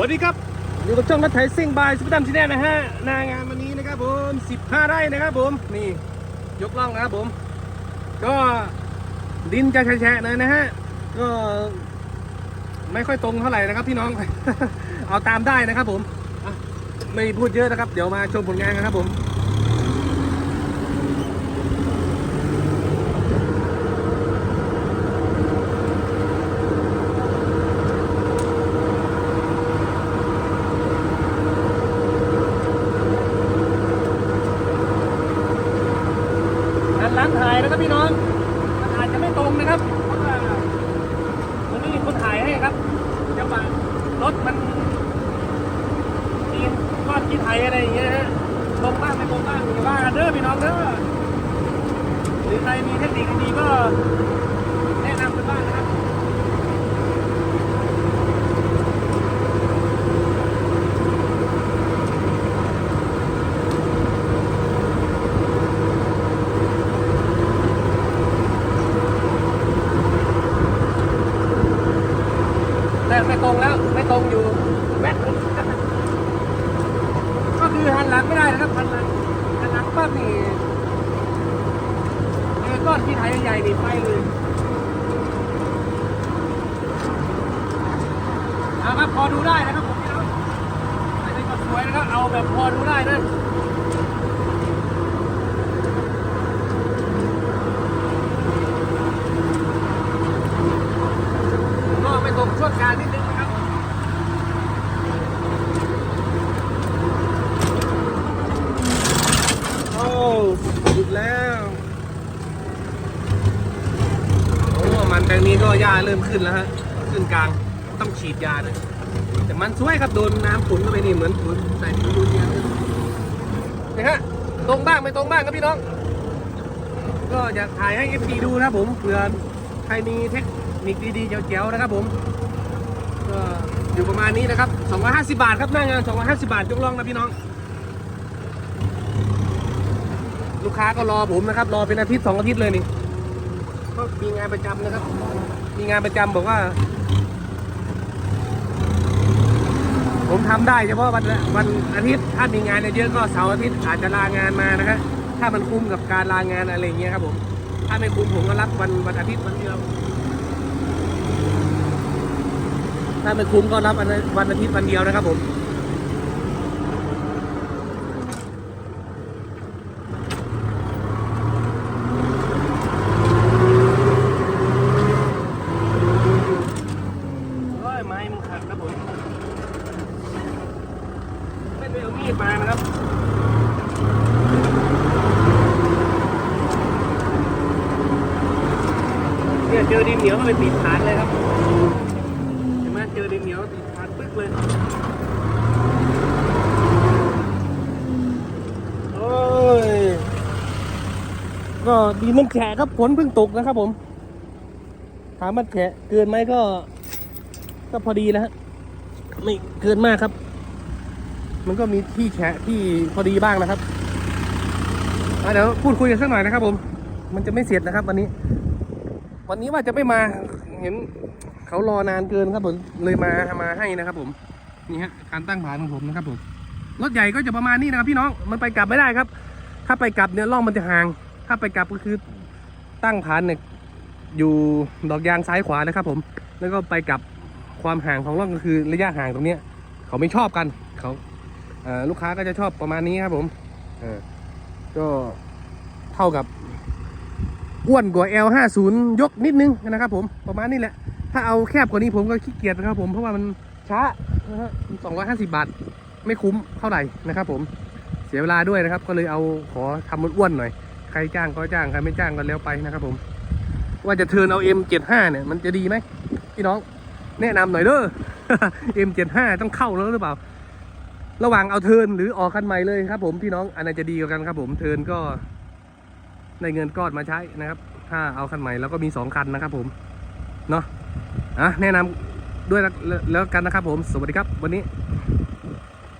วัสดีครับอยู่กับช่องรถไถซิ่งบายสุพรรณที่แน่นะฮะนางานวันนี้นะครับผม15ไร่นะครับผมนี่ยกล่องนะครับผม ก็ดินจะแฉะเลยนะฮะก็ไม่ค่อยตรงเท่าไหร่นะครับพี่น้อง เอาตามได้นะครับผมไม่พูดเยอะนะครับ เดี๋ยวมาชมผลงานกันครับผม หันหลังถ่ายนะครับพี่น้องมันอาจจะไม่ตรงนะครับเพราะว่ามันไม่มีคนถ่ายให้ครับจังหวะรถมันมีก้อนขี้ไถอะไรอย่างเงี้ยฮะตรงบ้างไม่ตรงบ้างอย่าว่ากันเด้อพี่น้องเด้อหรือใครมีเทคนิคดีก็แนะนำกันบ้างนะครับ แต่ไม่ตรงแล้วไม่ตรงอยู่แวะก็คือหันหลังไม่ได้นะครับหันหลังหันหลังปั๊บนี่เจอก้อนที่ไทยใหญ่นี่ไปเลยเอาครับพอดูได้นะครับผมพี่น้องไม่ได้ก็สวยนะครับเอาแบบพอดูได้นะก็ไม่ตรงช่วงกลางนิดนึงนะครับ โอ้ หยุดแล้วโอ้มันแปลงนี้ก็หญ้าเริ่มขึ้นแล้วฮะขึ้นกลางต้องฉีดยาเลยแต่มันสวยครับโดนน้ำขุนเข้าไปนี่เหมือนขุนใส่ถุงยูเรียเลยนี่ฮะตรงบ้างไม่ตรงบ้างครับพี่น้อง ก็อยากถ่ายให้ FP ดูนะผมเผื่อใครมีเทคนิคดีๆเจ๋วๆนะครับผมก็อยู่ประมาณนี้นะครับ 250 บาทครับหน้างาน 250 บาทยกล่องนะพี่น้อง ลูกค้าก็รอผมนะครับ รอเป็นอาทิตย์สองอาทิตย์เลยนี่ก็มีงานประจำนะครับ มีงานประจำบอกว่า ผมทำได้เฉพาะวันวันอาทิตย์ถ้ามีงานเยอะก็เสาร์อาทิตย์อาจจะลางานมานะครับถ้ามันคุ้มกับการลางานอะไรเงี้ยครับผม ถ้าไม่คุ้มผมก็รับวันวันอาทิตย์วันเดียว ถ้าไม่คุ้มก็รับวันวันอาทิตย์วันเดียวนะครับผม ร้อยไม้มันขัดครับผม ไม่เอามีดมานะครับเนี่ยเจอดินเหนียวก็ไปติดฐานเลยครับเห็นไหมเจอดินเหนียวติดฐานปึ๊กเลยโอ้ยก็ดีมันแฉะครับฝนเพิ่งตกนะครับผมถามมันแฉะเกินไหมก็ ก็พอดีแล้วฮะไม่เกินมากครับ มันก็มีที่แฉะที่พอดีบ้างนะครับเดี๋ยวพูดคุยกันสักหน่อยนะครับ ผม มันจะไม่เสร็จนะครับ วันนี้ วันนี้ว่าจะไม่มาเห็นเขารอนานเกินครับผมเลยมามาให้นะครับ ผมนี่ฮะการตั้งฐานของผมนะครับผมรถใหญ่ก็จะประมาณนี้นะครับพี่น้องมันไปกลับไม่ได้ครับ ถ้าไปกลับเนี่ยล่องมันจะห่าง ถ้าไปกลับก็คือตั้งฐานเนี่ยอยู่ดอกยางซ้ายขวานะครับ ผม แล้วก็ไปกลับความห่างของร่องก็คือระยะห่างตรงเนี้ย เขาไม่ชอบกันเขา ลูกค้าก็จะชอบประมาณนี้ครับผมก็เท่ากับอ้วนกว่า L50 ยกนิดนึงนะครับผมประมาณนี้แหละ ถ้าเอาแคบกว่านี้ผมก็ขี้เกียจนะครับผมเพราะว่ามันช้านะฮะสองร้อยห้าสิบาท ไม่คุ้มเท่าไหร่นะครับผมเสียเวลาด้วยนะครับ ก็เลยเอาขอทำมันอ้วนหน่อย ใครจ้างก็จ้างใครไม่จ้างก็แล้วไปนะครับผม ว่าจะเทินเอา M75 เนี่ยมันจะดีไหมพี่น้อง แนะนำหน่อยเด้อ M75 ต้องเข้าแล้วหรือเปล่า ระหว่างเอาเทินหรือออกคันใหม่เลยครับ ผมพี่น้องอันไหนจะดีกว่ากันครับผมเทินก็ได้เงินก้อนมาใช้นะครับ ถ้าเอาคันใหม่แล้วก็มีสองคันนะครับ ผมเนาะอะแนะนำด้วยแล้วกันนะครับผม สวัสดีครับวันนี้